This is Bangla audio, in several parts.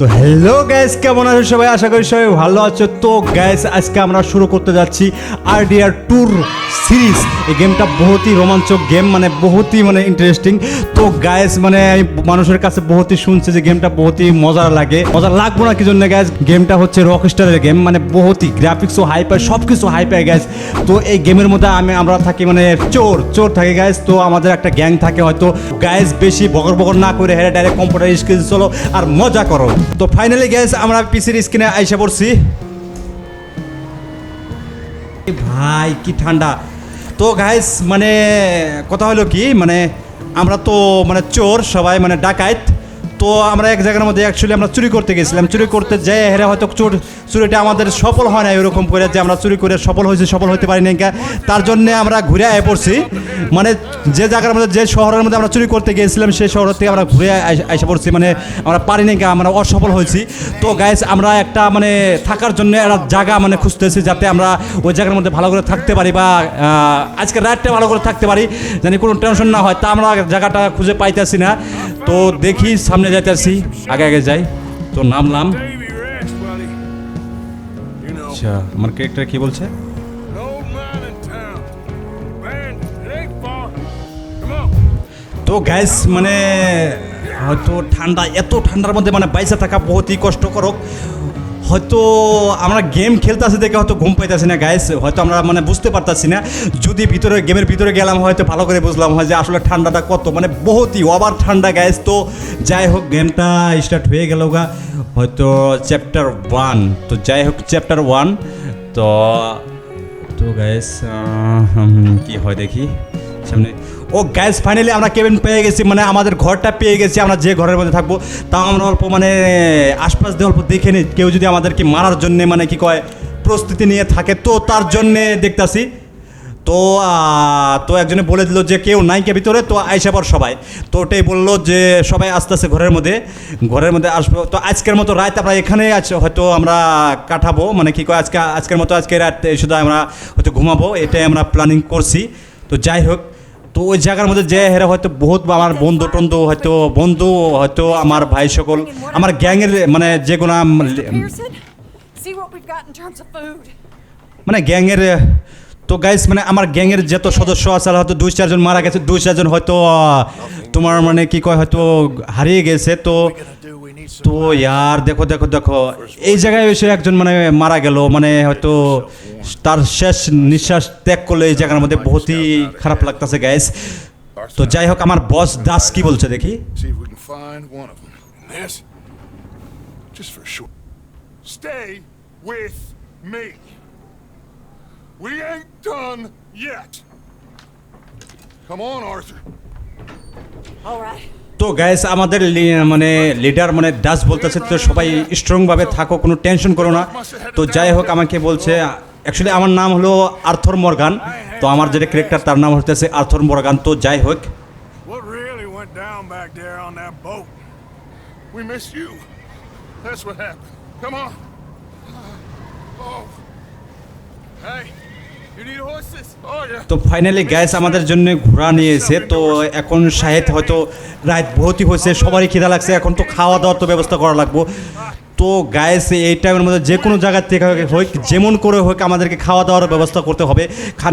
তো হ্যালো গ্যাস কেমন আছো সবাই? আশা করি সবাই ভালো আছো। তো গ্যাস আজকে আমরা শুরু করতে যাচ্ছি আরডিআর ট্যুর সিরিজ এই গেমটা বহুতই রোমাঞ্চক গেম মানে বহুতই মানে ইন্টারেস্টিং তো গ্যাস মানে আমি মানুষের কাছে বহুতই শুনছি যে গেমটা বহুতই মজার লাগে। মজা লাগবো না কি জন্য গ্যাস গেমটা হচ্ছে রক স্টারের গেম মানে বহুতই গ্রাফিক্সও হাই পায় সব কিছু হাই পায় গ্যাস তো এই গেমের মধ্যে আমি, আমরা থাকি মানে চোর চোর থাকে গ্যাস তো আমাদের একটা গ্যাং থাকে হয়তো। গ্যাস বেশি বকর বকর না করে হেরে ডাইরেক্ট কম্পিউটার স্ক্রিন চলো আর মজা করো। তো ফাইনালি গ্যাস আমরা পিসির স্ক্রিনে আইসে পড়ছি। ভাই, কি ঠান্ডা। তো গাইস মানে কথা হলো কি মানে আমরা তো মানে চোর, সবাই মানে ডাকাইত তো আমরা এক জায়গার মধ্যে অ্যাকচুয়ালি আমরা চুরি করতে গেছিলাম। চুরি করতে যেয়ে হেরে হয়তো চোর চুরিটা আমাদের সফল হয় না এরকম করে যে আমরা চুরি করে সফল হয়েছি সফল হতে পারি কা। তার জন্যে আমরা ঘুরে আয় পড়ছি। মানে যে জায়গার মধ্যে যে শহরের মধ্যে আমরা চুরি করতে গিয়েছিলাম সেই শহর থেকে আমরা ঘুরে এসে পড়ছি। মানে আমরা পারি নাই কা, আমরা অসফল হয়েছি। তো গাইস আমরা একটা মানে থাকার জন্য একটা জায়গা মানে খুঁজতেছি যাতে আমরা ওই জায়গার মধ্যে ভালো করে থাকতে পারি বা আজকে রাতটা ভালো করে থাকতে পারি জানি কোনো টেনশন না হয়। তা আমরা জায়গাটা খুঁজে পাইতেছি না। তো দেখি সামনে যাইতেছি আগে আগে যাই। তো নামলাম। আচ্ছা আমার ক্যারেক্টার কি বলছে. তো গ্যাস মানে হয়তো ঠান্ডা, এত ঠান্ডার মধ্যে মানে বাইসে থাকা বহুতই কষ্টকর হয়তো আমরা গেম খেলতেছি দেখে হয়তো ঘুম পাইতেছি না গাইস হয়তো আমরা মানে বুঝতে পারতাছি না। যদি ভিতরে গেমের ভিতরে গেলাম, হয়তো ভালো করে বুঝলাম, হয় যে আসলে ঠান্ডাটা কত মানে বহুতই ওভার ঠান্ডা গাইস তো যাই হোক গেমটা স্টার্ট হয়ে গেল গা। হয়তো চ্যাপ্টার ওয়ান তো যাই হোক চ্যাপ্টার ওয়ান তো তো গ্যাস কি হয় দেখি। সামনে। ও গ্যাস ফাইনালি আমরা কেবিন পেয়ে গেছি মানে আমাদের ঘরটা পেয়ে গেছি, আমরা যে ঘরের মধ্যে থাকব, তাও আমরা অল্প মানে আশপাশ দিয়ে অল্প দেখে নিই কেউ যদি আমাদেরকে মারার জন্যে মানে কি কয়, প্রস্তুতি নিয়ে থাকে, তো তার জন্যে দেখতাছি। তো তো একজনে বলে দিল যে কেউ নাই কে ভিতরে, তো আইসা পর সবাই। তো ওটাই বলল যে সবাই আস্তে আস্তে ঘরের মধ্যে ঘরের মধ্যে আসব। তো আজকের মতো রাত আমরা এখানে হয়তো আমরা কাটাবো মানে কি কয়, আজকে, আজকের মতো আজকে রাত শুধু আমরা হয়তো ঘুমাবো, এটাই আমরা প্ল্যানিং করছি। তো যাই হোক তো ওই জায়গার মধ্যে যে হেরে হয়তো বহুত আমার বন্ধু টন্ধু হয়তো বন্ধু হয়তো আমার ভাই সকল আমার গ্যাংয়ের মানে যে কোনো. মানে গ্যাংয়ের তো গাইস মানে আমার গ্যাংয়ের যত সদস্য আছে হয়তো দুই চারজন মারা গেছে দুই চারজন হয়তো তোমার মানে কি কয় হয়তো হারিয়ে গেছে তো তো ইয়ার দেখো দেখো দেখো এই জায়গায় এসে একজন মানে মারা গেল মানে হয়তো তার শেষ নিঃশ্বাস ত্যাগ করল এই জায়গার মধ্যে বহুতই খারাপ লাগতেছে গাইস তো যাই হোক আমার বস দাস কি বলছে দেখি. We ain't done yet. Come on, Arthur. All right. তো গাইস আমাদের মানে লিডার মানে দাস বলতেছে তো সবাই স্ট্রংভাবে থাকো কোনো টেনশন করো না তো যাই হোক আমাকে বলছে অ্যাকচুয়ালি আমার নাম হলো আর্থর মর্গান তো আমার যেটা ক্যারেক্টার তার নাম হতেছে আর্থর মর্গান তো যাই হোক. That's what happened. Come on. Oh. Hey, তো ফাইনালি গ্যাস আমাদের জন্য ঘোরা নিয়েছে তো এখন সাহেব হয়তো রাত ভর্তি হয়েছে, সবারই খিদা লাগছে, এখন তো খাওয়া দাওয়ার তো ব্যবস্থা করা লাগবো। তো গ্যাস এই টাইমের মধ্যে যে কোনো জায়গার থেকে হোক যেমন করে হোক, আমাদেরকে খাওয়া দাওয়ার ব্যবস্থা করতে হবে।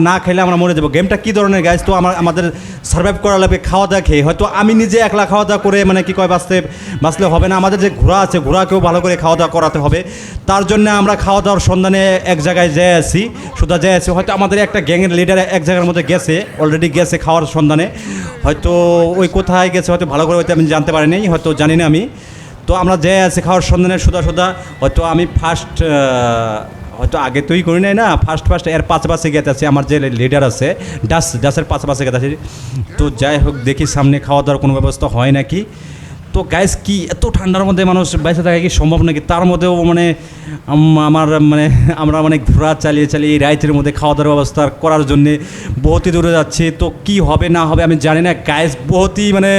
না খেলে আমরা মরে যাব। গেমটা কী ধরনের গ্যাস তো আমার, আমাদের সার্ভাইভ করা লাগবে খাওয়া দাওয়া খেয়ে। হয়তো আমি নিজে একলা খাওয়া দাওয়া করে মানে কি কয়, বাঁচতে, বাঁচলে হবে না। আমাদের যে ঘোড়া আছে, ঘোড়াকেও ভালো করে খাওয়া দাওয়া করাতে হবে। তার জন্য আমরা খাওয়া দাওয়ার সন্ধানে এক জায়গায় যেয়ে আছি শুধু যেয়ে আছি হয়তো আমাদের একটা গ্যাংয়ের লিডার এক জায়গার মধ্যে গেছে অলরেডি গেছে খাওয়ার সন্ধানে। হয়তো ওই কোথায় গেছে, হয়তো ভালো করে হয়তো আমি জানতে পারিনি, হয়তো জানি না আমি। তো আমরা যে আছি খাওয়ার সন্ধানে সুদা সুদা হয়তো আমি ফার্স্ট হয়তো আগে তুই করি নাই না ফার্স্ট ফার্স্ট এর পাঁচ পাশে গেতে আছে, আমার যে লিডার আছে, ডাস, ডাসের পাঁচ পাশে গেতে আছি। তো যাই হোক, দেখি সামনে খাওয়া দাওয়ার কোনো ব্যবস্থা হয় নাকি। তো গাইস কি এত ঠান্ডার মধ্যে মানুষ বেঁচে থাকা কি সম্ভব নাকি? তার মধ্যেও মানে আমার মানে আমরা মানে ঘোরা চালিয়ে চালিয়ে রাইতের মধ্যে খাওয়া দাওয়ার ব্যবস্থা করার জন্যে বহুতই দূরে যাচ্ছে। তো কি হবে না হবে আমি জানি না। গাইস বহুতই মানে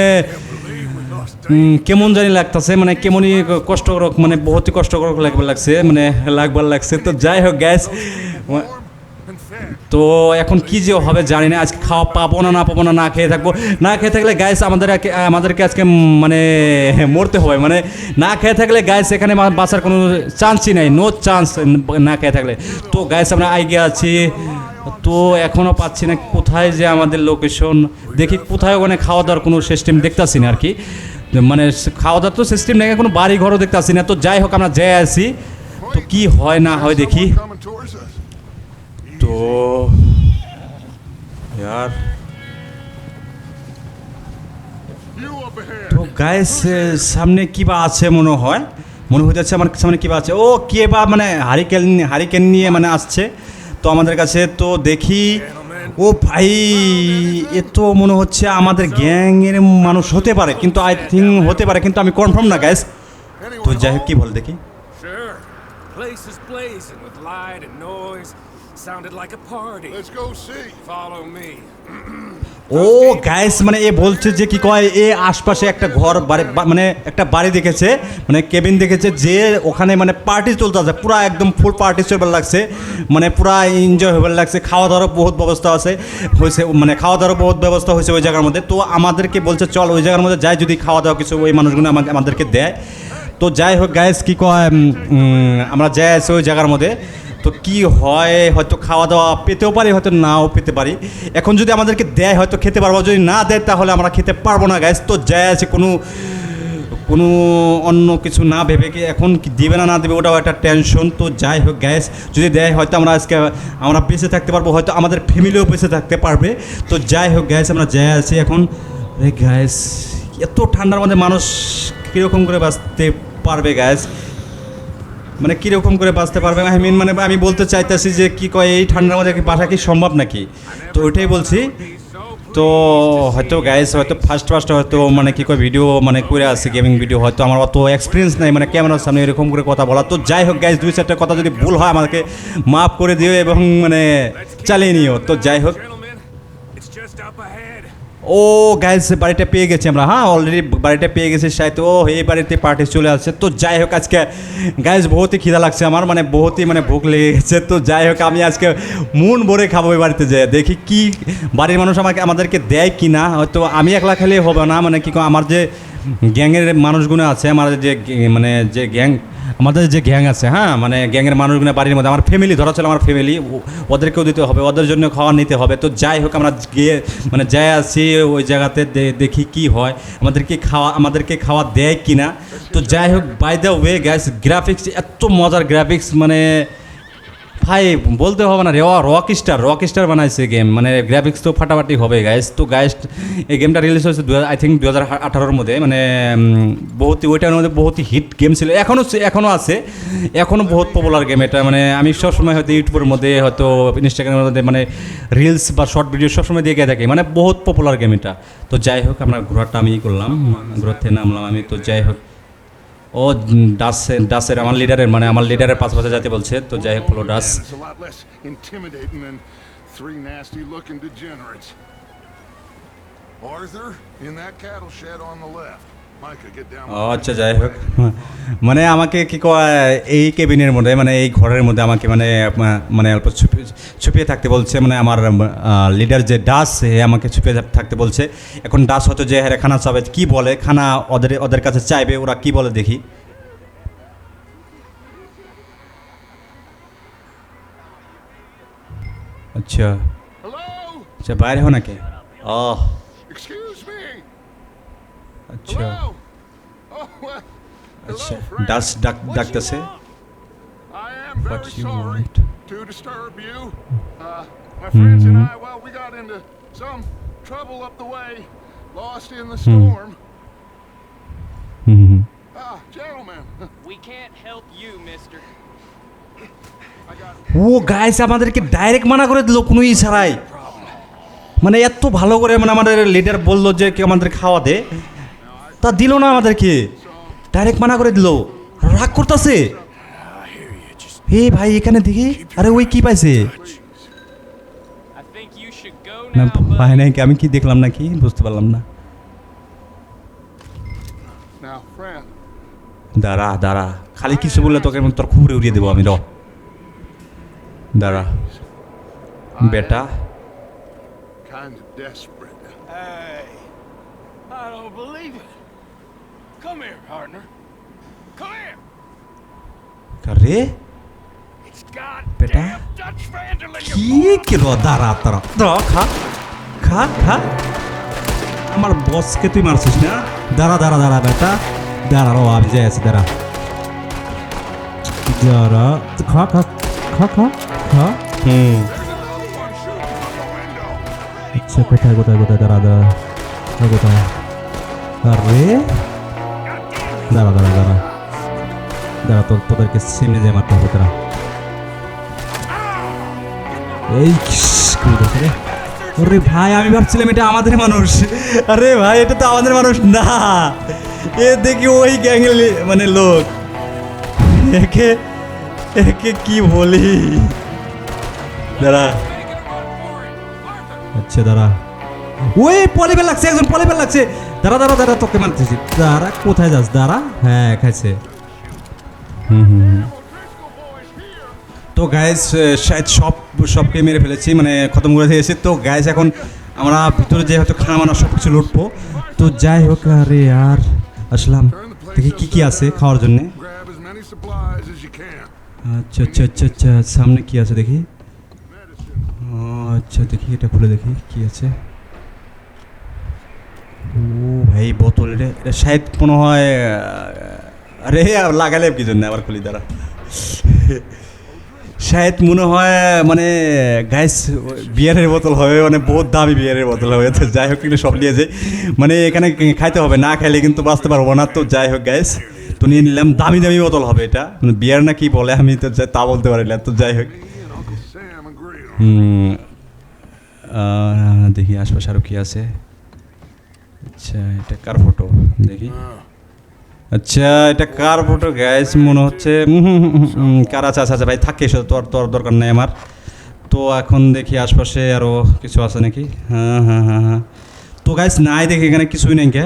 কেমন জানি লাগতেছে মানে কেমনই কষ্টকর মানে বহুতই কষ্টকর লাগবার লাগছে মানে লাগবার লাগছে। তো যাই হোক গ্যাস. তো এখন কি যে হবে জানি না, আজকে খাওয়া পাবো না না পাবো না না খেয়ে থাকব। না খেয়ে থাকলে গ্যাস আমাদের আমাদেরকে আজকে মানে মরতে হবে মানে না খেয়ে থাকলে গ্যাস এখানে বাঁচার কোনো চান্সই নাই নো চান্স না খেয়ে থাকলে। তো গ্যাস আমরা আগে আছি, তো এখনও পাচ্ছি না, কোথায় যে আমাদের লোকেশন দেখি কোথায় ওখানে খাওয়া দাওয়ার কোনো সিস্টেম দেখতাছি না আর কি। মানে খাওয়া দাওয়ার তো সিস্টেম নেই, কোনো বাড়ি ঘরও দেখতাছি না। তো যাই হোক, আমরা যাই আসি। তো কি হয় না হয় দেখি. তো यार. তো গাইস সামনে কি বা আছে মনে হয়? মনে যাচ্ছে আমার সামনে কি বা আছে? ও, কে বা মানে হারিকেন হারিকেন নিয়ে মানে আসছে। তো আমাদের কাছে তো দেখি ও ভাই এ তো মনে হচ্ছে আমাদের গ্যাংয়ের মানুষ হতে পারে, কিন্তু আই থিঙ্ক হতে পারে, কিন্তু আমি কনফার্ম না গ্যাস তো যাই হোক, কী বল দেখি Place is blazing with light and noise. Sounded like a party. Let's go see. Follow me. ও গাইস মানে এ বলছে যে কি কয় এ আশপাশে একটা ঘর বাড়ি মানে একটা বাড়ি দেখেছে মানে কেবিন দেখেছে যে ওখানে মানে পার্টি চলতে আছে পুরা একদম ফুল পার্টি চলবার লাগছে মানে পুরা এনজয় হবার লাগছে খাওয়া দাওয়ারও বহুত ব্যবস্থা আছে হয়েছে মানে খাওয়া দাওয়ারও বহুত ব্যবস্থা হয়েছে ওই জায়গার মধ্যে তো আমাদেরকে বলছে চল ওই জায়গার মধ্যে যাই যদি খাওয়া দাওয়া কিছু ওই মানুষগুলো আমাকে আমাদেরকে দেয় তো যাই হোক গাইস কি কয় আমরা যাই আছি ওই জায়গার মধ্যে তো কি হয়, হয়তো খাওয়া দাওয়া পেতেও পারি, হয়তো নাও পেতে পারি। এখন যদি আমাদেরকে দেয়, হয়তো খেতে পারব, যদি না দেয়, তাহলে আমরা খেতে পারব না গ্যাস তো যায় আছে কোনো কোনো অন্য কিছু না ভেবে কি এখন দিবে না না দেবে, ওটাও একটা টেনশন তো যাই হোক গ্যাস যদি দেয়, হয়তো আমরা আজকে, আমরা বেঁচে থাকতে পারব, হয়তো আমাদের ফ্যামিলিও বেঁচে থাকতে পারবে। তো যাই হোক গ্যাস আমরা যাই আছি এখন। গ্যাস এত ঠান্ডার মধ্যে মানুষ কীরকম করে বাঁচতে পারবে গ্যাস মানে কীরকম করে বাঁচতে পারবে? আই মিন মানে আমি বলতে চাইতেছি যে কি কয়, এই ঠান্ডার মধ্যে বাসা কি সম্ভব নাকি? তো ওইটাই বলছি। তো হয়তো গাইস হয়তো ফার্স্ট ফার্স্ট হয়তো মানে কি কয় ভিডিও মানে করে আসছে গেমিং ভিডিও হয়তো আমার অত এক্সপিরিয়েন্স নাই মানে ক্যামেরার সামনে এরকম করে কথা বলা। তো যাই হোক গাইস দুই চারটা কথা যদি ভুল হয় আমাকে মাফ করে দিও এবং মানে চালিয়ে নিও। তো যাই হোক। ও গাইস বাড়িটা পেয়ে গেছি আমরা। হ্যাঁ অলরেডি বাড়িটা পেয়ে গেছি শায়দ ও এই বাড়িতে পার্টি চলে আসছে। তো যাই হোক আজকে গাইস বহুতই খিদা লাগছে আমার মানে বহুতই মানে ভুক লেগে গেছে। তো যাই হোক, আমি আজকে মন ভরে খাব এই বাড়িতে যেয়ে। দেখি কি বাড়ির মানুষ আমাকে, আমাদেরকে দেয় কি না। হয়তো আমি একলা খেলে হবে না মানে কি আমার যে গ্যাংয়ের মানুষগুলো আছে, আমার যে মানে যে গ্যাং আমাদের যে গ্যাং আছে হ্যাঁ মানে গ্যাংয়ের মানুষগুলো বাড়ির মধ্যে, আমার ফ্যামিলি ধরা ছিল আমার ফ্যামিলি ওদেরকেও দিতে হবে, ওদের জন্য খাওয়া নিতে হবে। তো যাই হোক, আমরা গিয়ে মানে যাই আসি ওই জায়গাতে দেখি কি হয়। আমাদেরকে খাওয়া আমাদেরকে খাওয়া দেয় কি না তো যাই হোক by the way guys graphics এত মজার গ্রাফিক্স মানে ভাই, বলতে হবে না রেওয়া রক স্টার রক স্টার বানাইছে গেম মানে গ্রাফিক্স তো ফাটাফাটি হবে গাইস তো গাইস এই গেমটা রিলিজ হয়েছে দু হাজার আই থিঙ্ক দু হাজার আঠারোর মধ্যে। মানে বহুত, ওইটার মধ্যে বহুত হিট গেম ছিল। এখনও এখনও আছে। এখনও বহুত পপুলার গেম এটা। মানে আমি সবসময় হয়তো ইউটিউবের মধ্যে, হয়তো ইনস্টাগ্রামের মধ্যে মানে রিলস বা শর্ট ভিডিও সবসময় দেখে থাকি। মানে বহুত পপুলার গেম এটা। তো যাই হোক, আমরা ঘোরাটা আমি করলাম। ঘোরাতে নামলাম আমি। তো যাই হোক ও ডাস ডাসের আমার লিডারের মানে আমার লিডারের পাশাপাশি যাতে বলছে তো যাই হোক ডাস three nasty looking degenerates. Arthur, in that cattle shed on the left. আচ্ছা যাই হোক। মানে আমাকে কি কয় এই কেবিনের মধ্যে মানে এই ঘরের মধ্যে আমাকে মানে মানে অল্প ছুপি ছুপিয়ে থাকতে বলছে মানে আমার লিডার যে ডাস সে আমাকে ছুপিয়ে থাকতে বলছে। এখন ডাস হয়তো যে হ্যাঁ খানা চাবে কি বলে? খানা ওদের ওদের কাছে চাইবে ওরা কি বলে দেখি। আচ্ছা। আচ্ছা বাইরে হো নাকি? ও. আচ্ছা? Oh, আচ্ছা ডাস ডাক ডাকতেছে What you want? to disturb you. Uh, my friends and I, well, we got into some trouble up the way, lost in the storm. Ah, gentlemen, We can't help you, mister. ও গাইস আমাদেরকে ডাইরেক্ট মানা করে দিল কোনো ই ছাড়াই মানে এত ভালো করে মানে আমাদের লিডার বলল যে কি আমাদের খাওয়া দে তা দিল না আমাদেরকে। ডাইরেক্ট মানা করে দিল। রাগ করতেছে। হে ভাই এখানে দেখি। আরে ওই কি পাইছে? I think you না now, but কি? আমি কি দেখলাম নাকি বুঝতে পারলাম না। দাঁড়া দাঁড়া। খালি কিছু বললে তোকে আমি তোর খুবরে উড়িয়ে দেবো আমি র। দাঁড়া। বেটা। Vandal in কি কিলো দাঁড়া দাঁড়া খা খা খা আমার বসকে তুই মারছিস না দাঁড়া দাঁড়া দাঁড়া বেটা দাঁড়া ও আমি যাই আছি দাঁড়া খা খা খা খা খা হুম আচ্ছা কোথায় কোথায় কোথায় দাঁড়া দাঁড়া, কোথায় আরে দাঁড়া দাঁড়া দাঁড়া দাঁড়া, তোর তোদেরকে সিমে যে মারতে হবে তারা এই। ওরে ভাই, আমি ভাবছিলাম এটা আমাদের মানুষ। আরে ভাই, এটা তো আমাদের মানুষ না। এ দেখি ওই গ্যাংয়ের মানে লোক। একে একে কি বলি? দাঁড়া। আচ্ছা দাঁড়া। ওই পলিবেল লাগছে, একজন পলিবেল লাগছে। দাঁড়া দাঁড়া দাঁড়া, তোকে মারতেছি। দাঁড়া, কোথায় যাস? দাঁড়া। হ্যাঁ খাইছে। তো শায়দ সব সবকে মেরে ফেলেছি মানে খতম করে দিয়েছি। তো গাইস এখন আমরা ভিতরে যে হয়তো খানা মানা সব কিছু লুটবো। তো যাই হোক, আরে আর আসলাম। দেখি কি কি আছে খাওয়ার জন্যে. আচ্ছা আচ্ছা আচ্ছা আচ্ছা সামনে কি আছে দেখি। আচ্ছা দেখি, এটা খুলে দেখি কি আছে। ও ভাই, বোতল, এটা এটা শায়দ কোনো হয় আরে লাগালে কি জন্য? আবার খুলি, দাঁড়া। শায়দ মনে হয় মানে গ্যাস বিয়ারের বোতল হবে মানে বহুত দামি বিয়ারের বোতল হবে। তো যাই হোক, কিন্তু সব নিয়ে যাই। মানে এখানে খাইতে হবে, না খাইলে কিন্তু বাঁচতে পারব না। তো যাই হোক গ্যাস তো নিয়ে নিলাম, দামি দামি বোতল হবে এটা। মানে বিয়ার না কি বলে, আমি তো তা বলতে পারি না। তো যাই হোক। দেখি, আশপাশে আরও কি আছে? আচ্ছা এটা কার ফটো দেখি। আচ্ছা এটা কার ফটো গ্যাস মনে হচ্ছে কার? আছে আচ্ছা আচ্ছা ভাই, থাকে এসব তোর তোর দরকার নেই আমার। তো এখন দেখি আশপাশে আরও কিছু আছে নাকি? হ্যাঁ হ্যাঁ হ্যাঁ হ্যাঁ। তো গাইস নাই দেখি এখানে কিছুই নেই কে?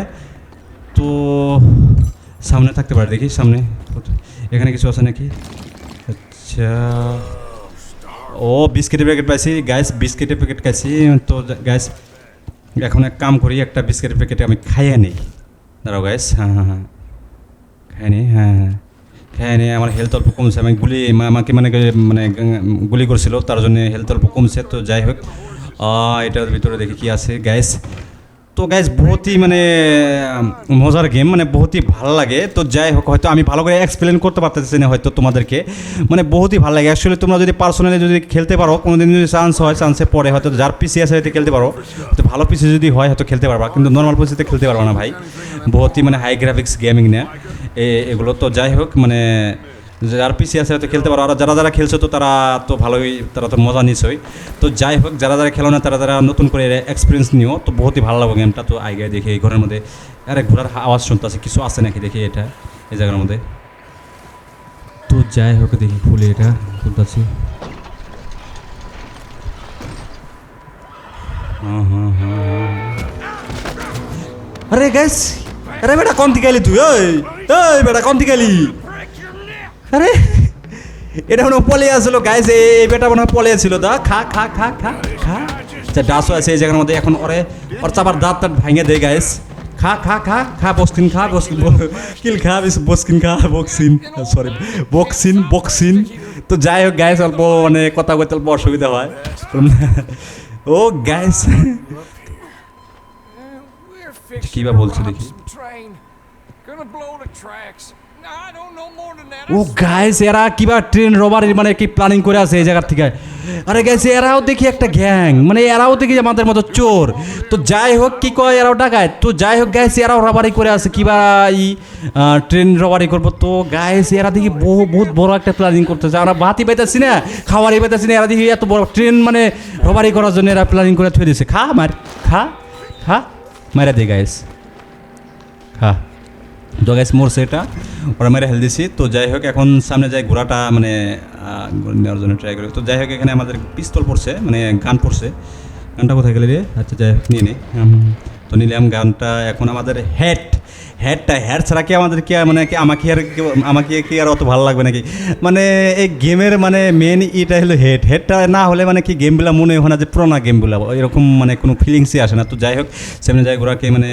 তো, সামনে থাকতে পারে, দেখি, সামনে। এখানে কিছু আছে নাকি? আচ্ছা। ও, বিস্কিটের প্যাকেট পাইছি। গাইস বিস্কিটের প্যাকেট খাইছি। তো গাইস এখন এক কাম করি, একটা বিস্কিটের প্যাকেট আমি খাইয়ে নিই। দাঁড়াও গাইস হ্যাঁ হ্যাঁ হ্যাঁ। খাই নি হ্যাঁ হ্যাঁ। খাইনি আমার হেলথ অল্প কমছে। আমি গুলি আমাকে মানে মানে গুলি করছিল, তার জন্য হেলথ অল্প কমছে। তো যাই হোক এটার ভিতরে দেখি কি আছে। গ্যাস তো গ্যাস বহুতই মানে মজার গেম মানে বহুতই ভালো লাগে। তো যাই হোক, হয়তো আমি ভালো করে এক্সপ্লেন করতে পারতেছি না হয়তো তোমাদেরকে। মানে বহুতই ভালো লাগে। অ্যাকচুয়ালি তোমরা যদি পার্সোনালি যদি খেলতে পারো কোনো দিন যদি চান্স হয় চান্সে পরে হয়তো যার পিসি আছে হয়তো খেলতে পারো, তো ভালো পিসি যদি হয়, হয়তো খেলতে পারবা। কিন্তু নর্মাল পিসিতে খেলতে পারবা না ভাই। বহুতই মানে হাই গ্রাফিক্স গেমিং না। এগুলো তো যাই হোক মানে যার পিসি আছে হয়তো খেলতে পারো। আর যারা যারা খেলছো তো তারা তো ভালোই, তারা তো মজা নিছই। তো যাই হোক, যারা যারা খেলো না, তারা তারা নতুন করে এক্সপিরিয়েন্স নিও, তো বহুতই ভালো লাগবে গেমটা তো আগে দেখি, এই ঘরের মধ্যে আরে ঘোরার আওয়াজ শুনতে আছে কিছু আছে নাকি দেখি এটা, এই জায়গার মধ্যে। তো যাই হোক, দেখি খুলে এটা, খুলতেছি। হ্যাঁ হ্যাঁ হ্যাঁ। আরে গ্যাস আরে বেটা, কোন দিকে এলি তুই? ওই বেটা, কোন দিকে এলি? আরে এটা মনে পলে আসলো গাইস এই বেটা মনে পলে ছিল দা খা খা খা খা খা। আচ্ছা ডাসও আছে এই জায়গার মধ্যে এখন ওরে ওর চাবার দাঁত টাত ভাঙে দেয় গাইস খা খা খা খা বক্সিন খা বক্সিন কিল খা বক্সিন খা বক্সিন। Sorry boxing boxing. তো যাই হোক গাইস অল্প মানে কথা বলতে অল্প অসুবিধা হয়। ও fixing কি বা বলছে দেখি। ও গাইস এরা কিবা ট্রেন রবারির মানে কি প্ল্যানিং করে আছে এই জায়গার থেকে। আরে গাইস এরাও দেখি একটা গ্যাং মানে এরাও দেখি আমাদের মতো চোর। তো যাই হোক কি কয় এরাও ডাকায় তো যাই হোক গাইস এরাও রবারি করে আছে কিবা ই আহ, ট্রেন রবারি করব। তো গাইস এরা দেখি বহু বহুত বড় একটা প্ল্যানিং করতেছে। আমরা ভাতি পাইতেছি না খাওয়ারই পাইতেছি না এরা দেখি এত বড় ট্রেন মানে রবারি করার জন্য এরা প্ল্যানিং করে থুয়ে দিছে। খা মার খা খা মারা দে গাইস খা। তো গ্যাস মরছে এটা ওরা মেরে হেল দিছি। তো যাই হোক এখন সামনে যাই ঘোড়াটা মানে নেওয়ার জন্য ট্রাই করি। তো যাই হোক এখানে আমাদের পিস্তল পড়ছে মানে গান পড়ছে। গানটা কোথায় গেলে রে? আচ্ছা যাই হোক নিয়ে হুম, তো নিলাম গানটা এখন আমাদের হেড হেডটা, হেড ছাড়া কি আমাদের কি মানে কি আমাকে আর আমাকে কি আর অত ভালো লাগবে নাকি? মানে এই গেমের মানে মেন ইটা হলো হেড। হেডটা না হলে মানে কি গেমগুলো মনে হয় না যে পুরোনো গেমগুলো এরকম মানে কোনো ফিলিংসই আসে না। তো যাই হোক, সেমনি যাই ঘোড়াকে মানে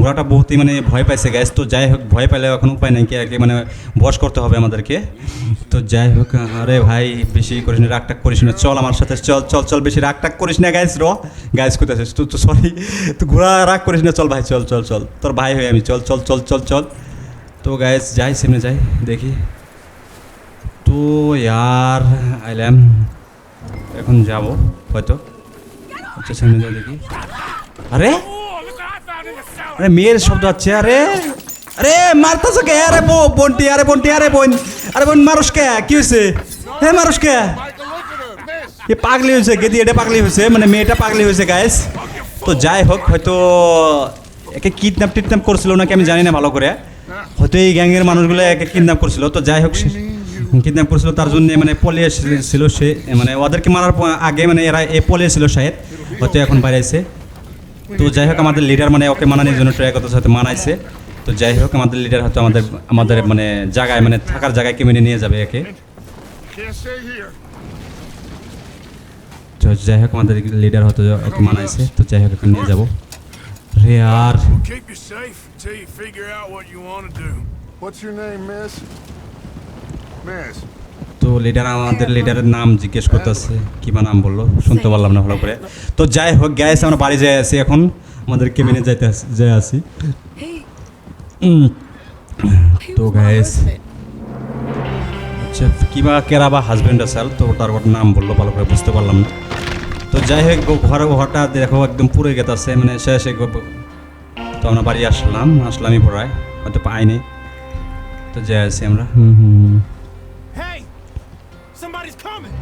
ঘোড়াটা বহুতই মানে ভয় পাইছে গ্যাস তো যাই হোক, ভয় পাইলে এখন উপায় নেই কি আর কি মানে বস করতে হবে আমাদেরকে। তো যাই হোক, আরে ভাই, বেশি করিস না রাগ টাগ করিস না। চল আমার সাথে, চল চল চল, বেশি রাগ টাগ করিস না গাইস র। গাইস কোথায় তো সরি তো ঘোড়া রাগ করিস না, চল ভাই, চল চল চল। তোর ভাই হয়ে আমি, চল চল চল চল চল। তো গাইস যাই, সামনে যাই, দেখি। তো ইয়ার আইলাম এখন যাব, হয়তো। আচ্ছা সামনে যাই, দেখি। আরে! আরে, মেয়ের শব্দ আছে আরে! আরে, মারতাছ কে? আরে বন্টি আরে বন্টি, আরে, বোন। আরে, বোন, মারুস কে? কি হয়েছে হে, মারুস কে. এ পাগলি হয়েছে গেদি, এটা পাগলি হয়েছে মানে মেয়েটা পাগলি হয়েছে গাইস তো যাই হোক, হয়তো একে কিডন্যাপ টিডন্যাপ করছিল নাকি আমি জানি না ভালো করে। হয়তো এই গ্যাংয়ের মানুষগুলো একে কিডন্যাপ করছিল। তো যাই হোক কিডন্যাপ করছিল, তার জন্য মানে পলিয়ে ছিল সে মানে ওদেরকে মারার আগে মানে এরা এ পলিয়ে ছিল শায়দ হয়তো এখন বাইরে আছে তো যাই হোক, আমাদের লিডার মানে ওকে মানানোর জন্য ট্রাই করতেছে, হয়তো মানাইছে। তো যাই হোক, আমাদের লিডার হয়তো আমাদের আমাদের মানে জায়গায় মানে থাকার জায়গায় মেনে নিয়ে যাবে একে. তো যাই হোক, আমাদের লিডার হয়তো ওকে মানাইছে। তো যাই হোক, এখন নিয়ে যাব। রে আর Keep you safe until you figure out what you want to do. What's your name, miss? Miss. তো লিডার আমাদের লিডারের নাম জিজ্ঞেস করতেছে। কি বা নাম বলল? শুনতে পারলাম না ভালো করে। তো যাই হোক গ্যাস আমরা বাড়ি যাই আছি এখন। আমাদের কেবিনে যাইতে আস- যাই he তো guys, আচ্ছা কিবা কেরা বা হাজব্যান্ড আসাল তো তারপর নাম বলল ভালো করে বুঝতে পারলাম না। তো যাই হোক ঘর ঘরে ঘরটা দেখো একদম পুরো গেতাছে মানে শেষে গো- তো আমরা বাড়ি আসলাম আসলামই পড়ায় হয়তো পাইনি। তো যাই আছি আমরা।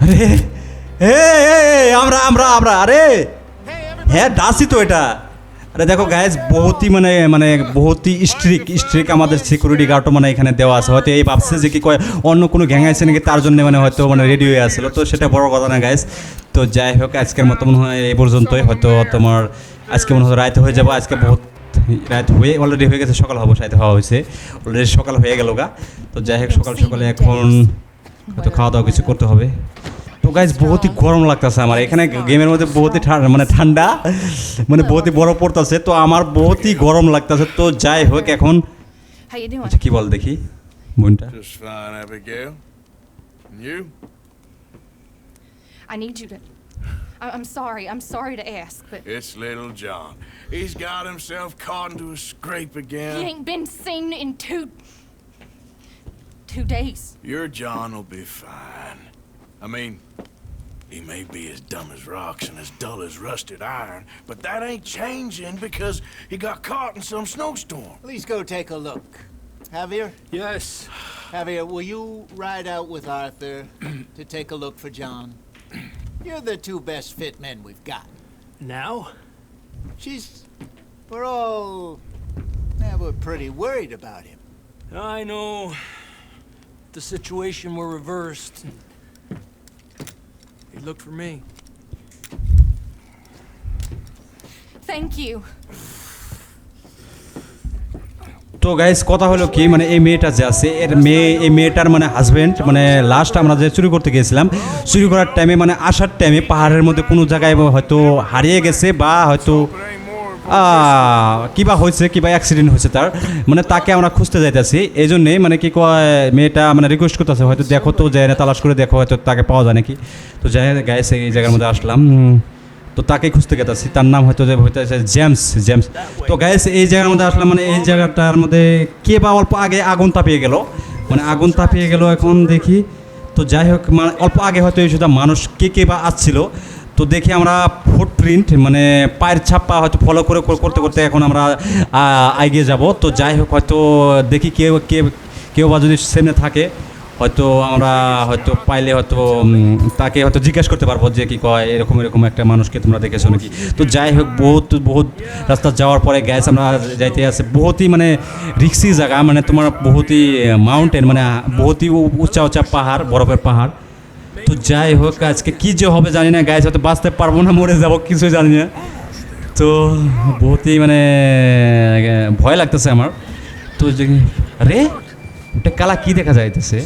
আরে হে হে, আমরা আমরা আমরা আরে। হ্যাঁ ডাসি তো এটা। আরে দেখো গাইজ বহুতই মানে মানে বহুতই স্ট্রিক স্ট্রিক আমাদের সিকিউরিটি গার্ডও মানে এখানে দেওয়া আছে। হয়তো এই ভাবছে যে কি কয়, অন্য কোনো গ্যাং আছে নাকি, তার জন্য মানে হয়তো মানে রেডি হয়ে আসলো। তো সেটা বড় কথা না গাইজ তো যাই হোক, আজকের মতো মনে হয় এই পর্যন্তই। হয়তো তোমার আজকে মনে হয় রাত হয়ে যাব। আজকে বহুত রাত হয়ে অলরেডি হয়ে গেছে, সকাল হব, সাথে হওয়া হয়েছে। অলরেডি সকাল হয়ে গেল গা। তো যাই হোক, সকাল সকালে এখন হয়তো খাওয়া দাওয়া কিছু করতে হবে। তো গাইজ বহুতই গরম লাগতেছে আমার এখানে গেমের মধ্যে বহুতই ঠান্ডা মানে ঠান্ডা মানে বহুতই বরফ পড়তেছে তো আমার বহুতই গরম লাগতেছে তো যাই হোক এখন How you doing? আচ্ছা কি বল দেখি বোনটা Just fine, Abigail. And you? I need you to. I- I'm sorry. I'm sorry to ask, but It's little John. He's got himself caught into a scrape he again. ain't been seen in two. two days. Your John will be fine. I mean, he may be as dumb as rocks and as dull as rusted iron, but that ain't changing because he got caught in some snowstorm. Please go take a look. Javier? Yes. Javier, will you ride out with Arthur to take a look for John? You're the two best fit men we've got. Now? She's. We're all. Yeah, we're pretty worried about him. I know the situation were reversed. He looked for me. Thank you. তো গাইজ কথা হলো কি মানে এই মেয়েটা যে আছে এর মেয়ে এই মেয়েটার মানে হাজবেন্ড মানে লাস্ট আমরা যে চুরি করতে গিয়েছিলাম চুরি করার টাইমে মানে আসার টাইমে পাহাড়ের মধ্যে কোনো জায়গায় হয়তো হারিয়ে গেছে বা হয়তো কিবা হয়েছে কিবা অ্যাক্সিডেন্ট হয়েছে তার মানে তাকে আমরা খুঁজতে যাইতেছি। এই জন্যে মানে কি কয়, মেয়েটা মানে রিকোয়েস্ট করতেছে, হয়তো দেখো তো যায় না তালাশ করে দেখো, হয়তো তাকে পাওয়া যায় নাকি? তো যাই গাইছে এই জায়গার মধ্যে আসলাম। তো তাকে খুঁজতে গেতেছি। তার নাম হয়তো যে হইতেছে জেমস জেমস তো গাইস এই জায়গার মধ্যে আসলাম মানে এই জায়গাটার মধ্যে কে বা অল্প আগে আগুন তাপিয়ে গেল। মানে আগুন তাপিয়ে গেল এখন দেখি। তো যাই হোক মানে অল্প আগে হয়তো এই শুধু মানুষ কে কে বা আসছিল। তো দেখি আমরা ফুটপ্রিন্ট মানে পায়ের ছাপ্পা হয়তো ফলো করে করে- করতে করতে এখন আমরা এগিয়ে যাব। তো যাই হোক, হয়তো দেখি কেউ কে কেউ বা যদি সামনে থাকে, হয়তো আমরা হয়তো পাইলে হয়তো তাকে হয়তো জিজ্ঞেস করতে পারব যে কি কয়, এরকম এরকম একটা মানুষকে তোমরা দেখেছ নাকি। তো যাই হোক, বহুত বহুত রাস্তা যাওয়ার পরে গ্যাস আমরা যাইতে আছে বহুতই মানে রিক্সি জায়গা মানে তোমার বহুতই মাউন্টেন মানে বহুতই উঁচা উঁচা পাহাড়, বরফের পাহাড়। তো যাই হোক, আজকে কি যে হবে জানি না গায়ে হয়তো বাঁচতে পারব না, মরে যাব কিছু জানি না। তো বহুতই মানে ভয় লাগতেছে আমার। তো রে, ওটা কালা কি দেখা যাইতেছে?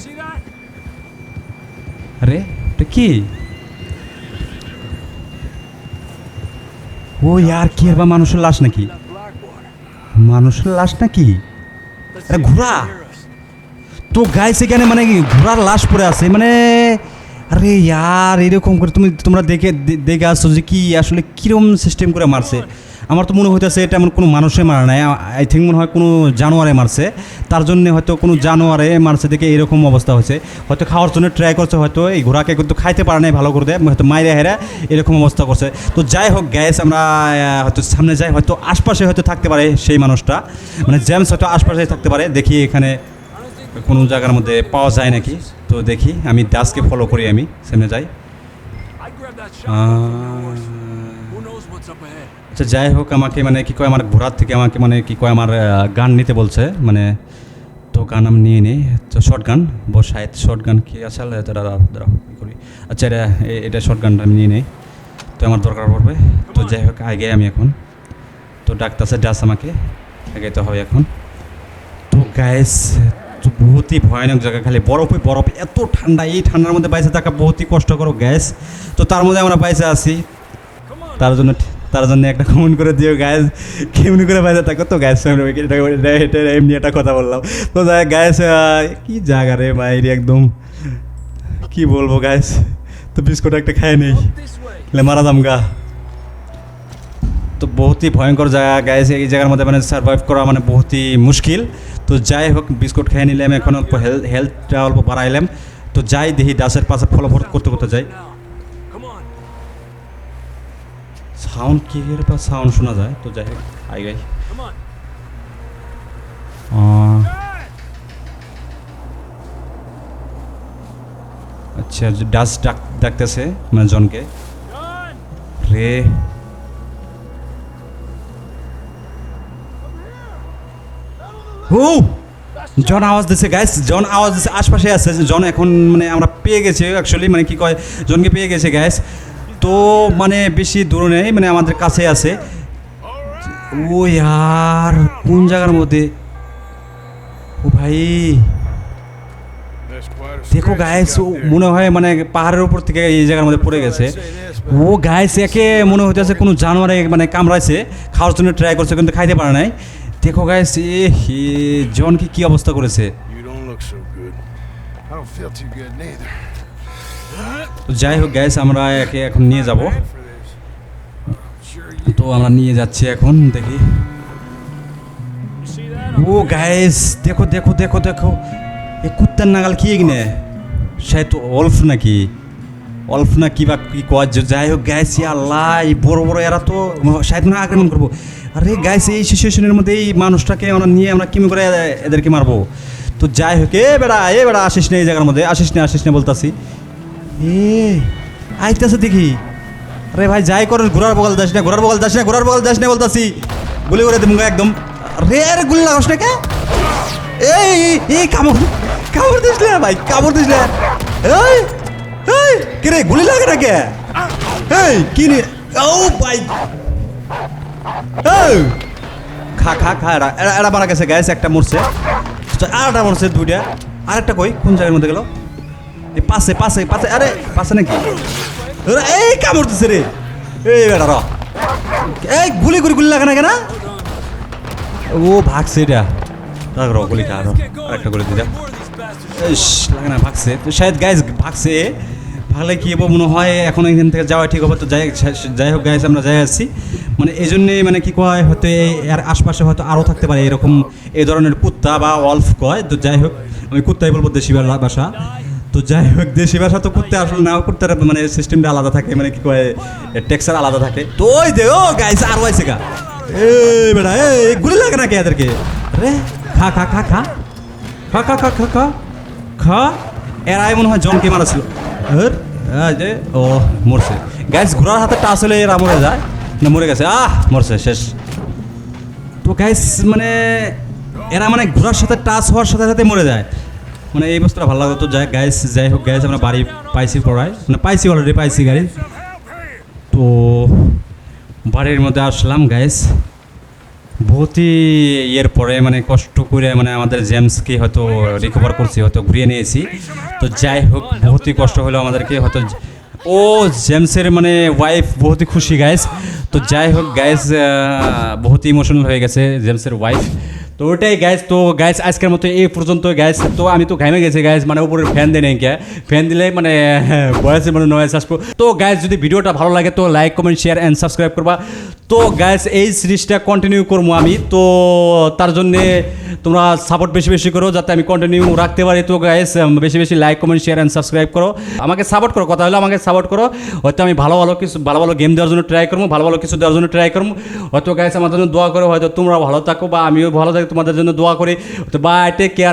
আরে ওটা কি? ও, ইয়ার কি বা মানুষের লাশ নাকি? মানুষের লাশ নাকি? ঘোড়া? তো গাইছে কেন মানে ঘোড়ার লাশ পড়ে আছে মানে আরে ইয়ার, এরকম করে তুমি, তোমরা দেখে দেখে আসছো যে কি, আসলে কীরকম সিস্টেম করে মারছে। আমার তো মনে হইতেছে এটা এমন কোনো মানুষে মারা নাই। আই থিঙ্ক মনে হয় কোনো জানোয়ারে মারছে। তার জন্য হয়তো কোনো জানোয়ারে মারছে দেখে এরকম অবস্থা হয়েছে। হয়তো খাওয়ার জন্য ট্রাই করছে, হয়তো এই ঘোড়াকে কিন্তু খাইতে পারে নাই ভালো করে দেয় হয়তো মাইরে হেরা এরকম অবস্থা করছে। তো যাই হোক গ্যাস আমরা হয়তো সামনে যাই, হয়তো আশপাশে হয়তো থাকতে পারে সেই মানুষটা। মানে জেমস হয়তো আশপাশে থাকতে পারে। দেখি এখানে কোনো জায়গার মধ্যে পাওয়া যায় নাকি। তো দেখি আমি দাসকে ফলো করি আমি সামনে যাই? আচ্ছা যাই হোক আমাকে মানে কি কয় আমার ঘোড়ার থেকে আমাকে মানে কি কয় আমার গান নিতে বলছে মানে তো গান আমি নিয়ে নিই। তো শর্ট গান বসায় শর্ট গান কি আছে? দাঁড়া দাঁড়াও করি। আচ্ছা এটা এটা শর্ট গানটা আমি নিয়ে নিই। তো আমার দরকার পড়বে। তো যাই হোক আগে আমি এখন তো ডাক্তারছে ডাস আমাকে। আগে তো হবে এখন। তো গ্যাস বহুতই ভয়ানক জায়গা, খালি বরফই বরফ, এত ঠান্ডা, এই ঠান্ডার মধ্যে বাইসে থাকা বহুতই কষ্টকর গ্যাস তো তার মধ্যে আমরা বাইসে আছি তার জন্য তার জন্য একটা কমেন্ট করে দিও গ্যাস কেমনি করে বাইরে থাকো তো গ্যাস এমনি একটা কথা বললাম। তো গ্যাস কি জায়গা রে বাইরে একদম। কি বলব গ্যাস তো বিস্কুট একটা খায় নেই। মারা দাম গা। তো বহুতই ভয়ঙ্কর জায়গা গাইছে এই জায়গার মধ্যে মানে সার্ভাইভ করা মানে বহুতই মুশকিল। তো যাই হোক, বিস্কুট খেয়ে নিলাম, এখন অল্প হেলথ হেলথটা অল্প বাড়াইলাম। তো যাই দেখি দাসের পাশে ফলো করতে করতে যাই. সাউন্ড কি এর সাউন্ড শোনা যায়? তো যাই হোক আই গাই আচ্ছা ডাস ডাক ডাকতেছে মানে জনকে। রে। ও জন আওয়াজ দিছে গাইস জন আওয়াজ দিছে, আশপাশে আছে, জন এখন মানে আমরা পেয়ে গেছি অ্যাকচুয়ালি মানে কি কয়, জনকে পেয়ে গেছে গ্যাস তো মানে বেশি দূরে নেই মানে আমাদের কাছে আছে। ও ইয়ার, কোন জায়গার মধ্যে? ও ভাই। দেখো গায়েস ও মনে হয় মানে পাহাড়ের উপর থেকে এই জায়গার মধ্যে পড়ে গেছে। ও গায়েস একে মনে হইতেছে কোনো জানোয়ারে মানে কামড়াইছে, খাওয়ার জন্য ট্রাই করছে, কিন্তু খাইতে পারে নাই। দেখো গাইস এ জন কি কি অবস্থা করেছে? যাই হোক গ্যাস আমরা একে এখন নিয়ে যাব। তো আমরা নিয়ে যাচ্ছি এখন দেখি। ও গ্যাস দেখো দেখো দেখো দেখো। এ কুত্তার নাগাল কি এগিনে? সে তো অল্ফ নাকি? অল্প না কি কয় যাই হোক ইয়া আল্লাহ এই বড় বড় এরা তো সাহেব না আক্রমণ করব। আরে গাইস এই সিচুয়েশনের মধ্যে এই মানুষটাকে আমরা নিয়ে আমরা কিমি করে এদেরকে মারবো। তো যাই হোক এ বেড়া এ বেড়া আসিস না এই জায়গার মধ্যে আসিস না আসিস না বলতাছি। এ আইতেছে দেখি। আরে ভাই যাই করো ঘোড়ার বগল দাস না ঘোড়ার বগল দাস না ঘোড়ার বগল দাস না বলতাছি। গুলি করে দেবো একদম। রে আরে গুলি লাগাস না কে? এই এই, কামড় কামড় দিস ভাই কামড় দিস না। এই এই কে রে গুলি লাগে না কে এই কি রে ও ভাই এই খা খা খা এরা এরা- মারা গেছে গ্যাস একটা মরছে। আর একটা মরছে দুইটা। আরেকটা কই? কোন জায়গার মধ্যে গেল? এই পাশে পাশে পাশে। আরে পাশে নাকি? এই কামড় দিছে রে। এই বেটা র। এই গুলি গুলি গুলি লাগে না? কেনা ও ভাগছে এটা। রাখ র গুলি খা র আরেকটা গুলি bastards. ইস, লাগে না ভাগছে। তো শায়দ গাইজ ভাগছে। ভাগলে কি হব মনে হয়? এখন এখান থেকে যাওয়া ঠিক হবে? তো যাই যাই হোক গাইজ আমরা যাই আসছি মানে এই জন্যে মানে কি কয়, হয়তো এর আশপাশে হয়তো আরও থাকতে পারে এরকম এই ধরনের কুত্তা বা অল্ফ কয়। তো যাই হোক, আমি কুত্তাই বলব দেশি ভাষা তো যাই হোক, দেশি ভাষা তো কুত্তা আসলে না, কুত্তার মানে সিস্টেমটা আলাদা থাকে মানে কি কয় টেক্সচার আলাদা থাকে। তো ওই দে ও গাইজ আর ওয়াইছে গা এই বেটা, এই গুলি লাগে নাকি এদেরকে? রে খা খা খা খা। খা খা খা খা খা। খা। এরাই মনে হয় জনকে মারাছিল। হর এই যে, ও, মরছে। গ্যাস ঘোড়ার হাতে টাচ হলে এরা মরে যায়। না, মরে গেছে। আহ, মরছে, শেষ। তো গ্যাস মানে এরা মানে ঘোড়ার সাথে টাচ হওয়ার সাথে সাথে মরে যায়। মানে এই বস্তুটা ভালো লাগতো যাই গ্যাস যাই হোক গ্যাস আমরা বাড়ি পাইছি পড়ায়। মানে পাইছি অলরেডি পাইছি গাড়ি। তো বাড়ির মধ্যে আসলাম গ্যাস বহুতই ইয়ের পরে মানে কষ্ট করে মানে আমাদের জেমসকে হয়তো রিকভার করছি, হয়তো ঘুরিয়ে নিয়েছি। তো যাই হোক বহুতই কষ্ট হলো আমাদেরকে, হয়তো ও জেমসের মানে ওয়াইফ বহুতই খুশি গাইস তো যাই হোক গাইস বহুত ইমোশনাল হয়ে গেছে জেমসের ওয়াইফ তো ওটাই গ্যাস তো গ্যাস আজকের মতো এই পর্যন্ত গ্যাস তো আমি তো ঘামে গেছি গ্যাস মানে উপরে ফ্যান দেয় কে। ফ্যান দিলে মানে বয়সে মানে নয়েস আসব। তো গ্যাস যদি ভিডিওটা ভালো লাগে, তো like comment share and subscribe করবা। তো গ্যাস এই সিরিজটা কন্টিনিউ করব আমি। তো তার জন্যে তোমরা সাপোর্ট বেশি বেশি করো যাতে আমি কন্টিনিউ রাখতে পারি। তো গ্যাস বেশি বেশি like comment share and subscribe করো। আমাকে সাপোর্ট করো, কথা হলো আমাকে সাপোর্ট করো। হয়তো আমি ভালো ভালো কিছু ভালো ভালো গেম দেওয়ার জন্য ট্রাই করব, ভালো ভালো কিছু দেওয়ার জন্য ট্রাই করব। হয়তো গ্যাস আমার জন্য দোয়া করো, হয়তো তোমরা ভালো থাকো বা আমিও ভালো থাকি, তোমাদের জন্য দোয়া করি। তো বাই টেক কেয়ার